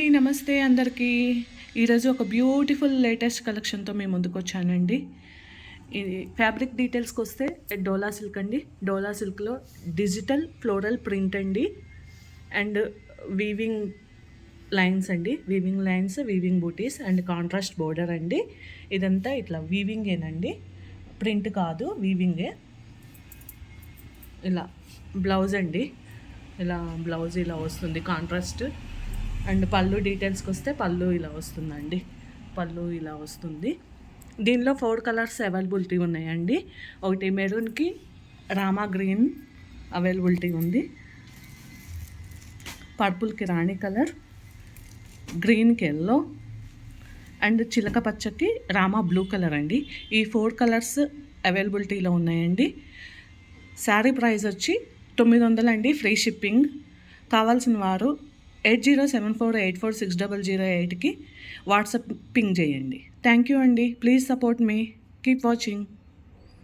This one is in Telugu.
అండి నమస్తే అందరికీ. ఈరోజు ఒక బ్యూటిఫుల్ లేటెస్ట్ కలెక్షన్తో మేము ముందుకు వచ్చానండి. ఇది ఫ్యాబ్రిక్ డీటెయిల్స్కి వస్తే డోలా సిల్క్ అండి. డోలా సిల్క్లో డిజిటల్ ఫ్లోరల్ ప్రింట్ అండి. అండ్ వీవింగ్ లైన్స్ అండి. Weaving lines weaving booties and contrast border అండి. ఇదంతా ఇట్లా వీవింగేనండి. ప్రింట్ కాదు వీవింగే. ఇలా బ్లౌజ్ అండి. ఇలా బ్లౌజ్ ఇలా వస్తుంది కాంట్రాస్ట్. అండ్ పళ్ళు డీటెయిల్స్కి వస్తే పళ్ళు ఇలా వస్తుందండి. పళ్ళు ఇలా వస్తుంది. దీనిలో ఫోర్ కలర్స్ అవైలబిలిటీ ఉన్నాయండి. ఒకటి మెరూన్కి రామా గ్రీన్ అవైలబిలిటీ ఉంది. పర్పుల్కి రాణి కలర్ గ్రీన్కి ఎల్లో అండ్ చిలక పచ్చకి రామా బ్లూ కలర్ అండి. ఈ ఫోర్ కలర్స్ అవైలబిలిటీలో ఉన్నాయండి. శారీ ప్రైస్ వచ్చి తొమ్మిది వందలు అండి ఫ్రీ షిప్పింగ్. కావాల్సిన వారు eight zero seven four eight four six double zero ఎయిట్కి వాట్సాప్ పింగ్ చేయండి. థ్యాంక్ యూ అండి. Please support me. Keep watching.